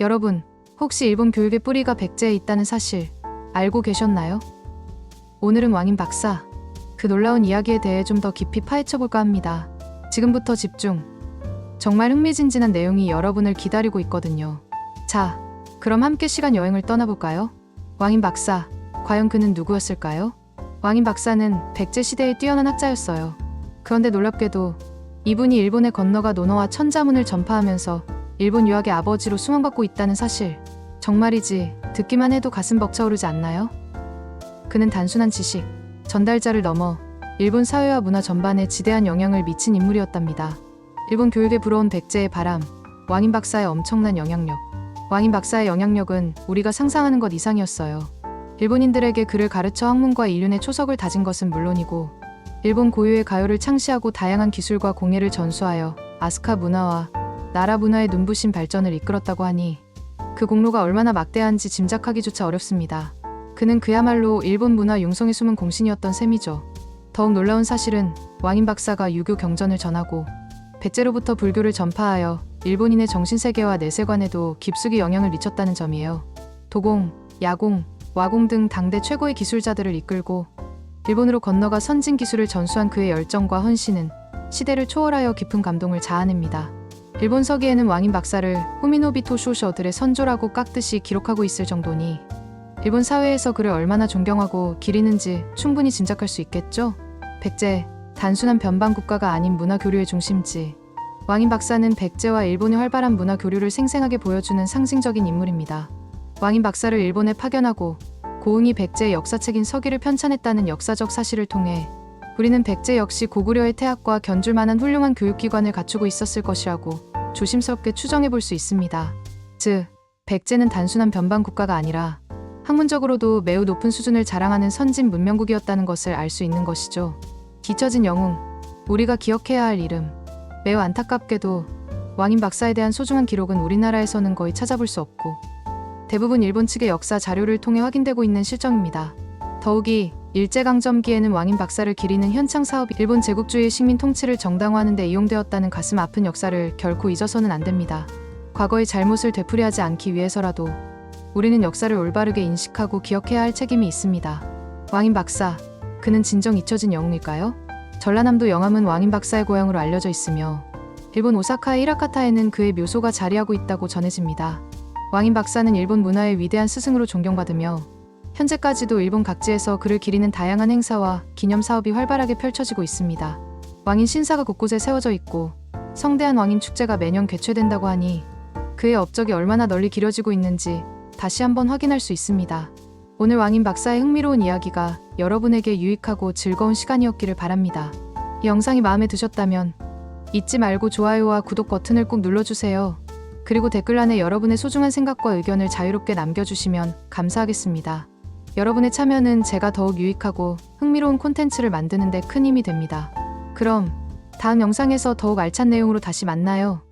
여러분, 혹시 일본 교육의 뿌리가 백제에 있다는 사실 알고 계셨나요? 오늘은 왕인 박사, 그 놀라운 이야기에 대해 좀 더 깊이 파헤쳐 볼까 합니다. 지금부터 집중. 정말 흥미진진한 내용이 여러분을 기다리고 있거든요. 자, 그럼 함께 시간 여행을 떠나볼까요? 왕인 박사, 과연 그는 누구였을까요? 왕인 박사는 백제 시대의 뛰어난 학자였어요. 그런데 놀랍게도 이분이 일본에 건너가 논어와 천자문을 전파하면서 일본 유학의 아버지로 수망받고 있다는 사실. 정말이지 듣기만 해도 가슴 벅차오르지 않나요? 그는 단순한 지식, 전달자를 넘어 일본 사회와 문화 전반에 지대한 영향을 미친 인물이었답니다. 일본 교육에 불어온 백제의 바람, 왕인 박사의 엄청난 영향력. 왕인 박사의 영향력은 우리가 상상하는 것 이상이었어요. 일본인들에게 그를 가르쳐 학문과 인륜의 초석을 다진 것은 물론이고 일본 고유의 가요를 창시하고 다양한 기술과 공예를 전수하여 아스카 문화와 나라 문화의 눈부신 발전을 이끌었다고 하니 그 공로가 얼마나 막대한지 짐작하기조차 어렵습니다. 그는 그야말로 일본 문화 융성에 숨은 공신이었던 셈이죠. 더욱 놀라운 사실은 왕인 박사가 유교 경전을 전하고 백제로부터 불교를 전파하여 일본인의 정신세계와 내세관에도 깊숙이 영향을 미쳤다는 점이에요. 도공, 야공, 와공 등 당대 최고의 기술자들을 이끌고 일본으로 건너가 선진 기술을 전수한 그의 열정과 헌신은 시대를 초월하여 깊은 감동을 자아냅니다. 일본 서기에는 왕인 박사를 후미노비토 쇼셔들의 선조라고 깍듯이 기록하고 있을 정도니 일본 사회에서 그를 얼마나 존경하고 기리는지 충분히 짐작할 수 있겠죠? 백제, 단순한 변방 국가가 아닌 문화 교류의 중심지. 왕인 박사는 백제와 일본의 활발한 문화 교류를 생생하게 보여주는 상징적인 인물입니다. 왕인 박사를 일본에 파견하고 고흥이 백제의 역사책인 서기를 편찬했다는 역사적 사실을 통해 우리는 백제 역시 고구려의 태학과 견줄 만한 훌륭한 교육기관을 갖추고 있었을 것이라고 조심스럽게 추정해 볼 수 있습니다. 즉, 백제는 단순한 변방 국가가 아니라 학문적으로도 매우 높은 수준을 자랑하는 선진 문명국이었다는 것을 알 수 있는 것이죠. 뒤처진 영웅, 우리가 기억해야 할 이름. 매우 안타깝게도 왕인 박사에 대한 소중한 기록은 우리나라에서는 거의 찾아볼 수 없고 대부분 일본 측의 역사 자료를 통해 확인되고 있는 실정입니다. 더욱이 일제강점기에는 왕인 박사를 기리는 현창 사업이 일본 제국주의 식민 통치를 정당화하는 데 이용되었다는 가슴 아픈 역사를 결코 잊어서는 안 됩니다. 과거의 잘못을 되풀이하지 않기 위해서라도 우리는 역사를 올바르게 인식하고 기억해야 할 책임이 있습니다. 왕인 박사, 그는 진정 잊혀진 영웅일까요? 전라남도 영암은 왕인 박사의 고향으로 알려져 있으며 일본 오사카의 히라카타에는 그의 묘소가 자리하고 있다고 전해집니다. 왕인 박사는 일본 문화의 위대한 스승으로 존경받으며 현재까지도 일본 각지에서 그를 기리는 다양한 행사와 기념 사업이 활발하게 펼쳐지고 있습니다. 왕인 신사가 곳곳에 세워져 있고 성대한 왕인 축제가 매년 개최된다고 하니 그의 업적이 얼마나 널리 길어지고 있는지 다시 한번 확인할 수 있습니다. 오늘 왕인 박사의 흥미로운 이야기가 여러분에게 유익하고 즐거운 시간이었기를 바랍니다. 이 영상이 마음에 드셨다면 잊지 말고 좋아요와 구독 버튼을 꼭 눌러주세요. 그리고 댓글란에 여러분의 소중한 생각과 의견을 자유롭게 남겨주시면 감사하겠습니다. 여러분의 참여는 제가 더욱 유익하고 흥미로운 콘텐츠를 만드는 데 큰 힘이 됩니다. 그럼 다음 영상에서 더욱 알찬 내용으로 다시 만나요.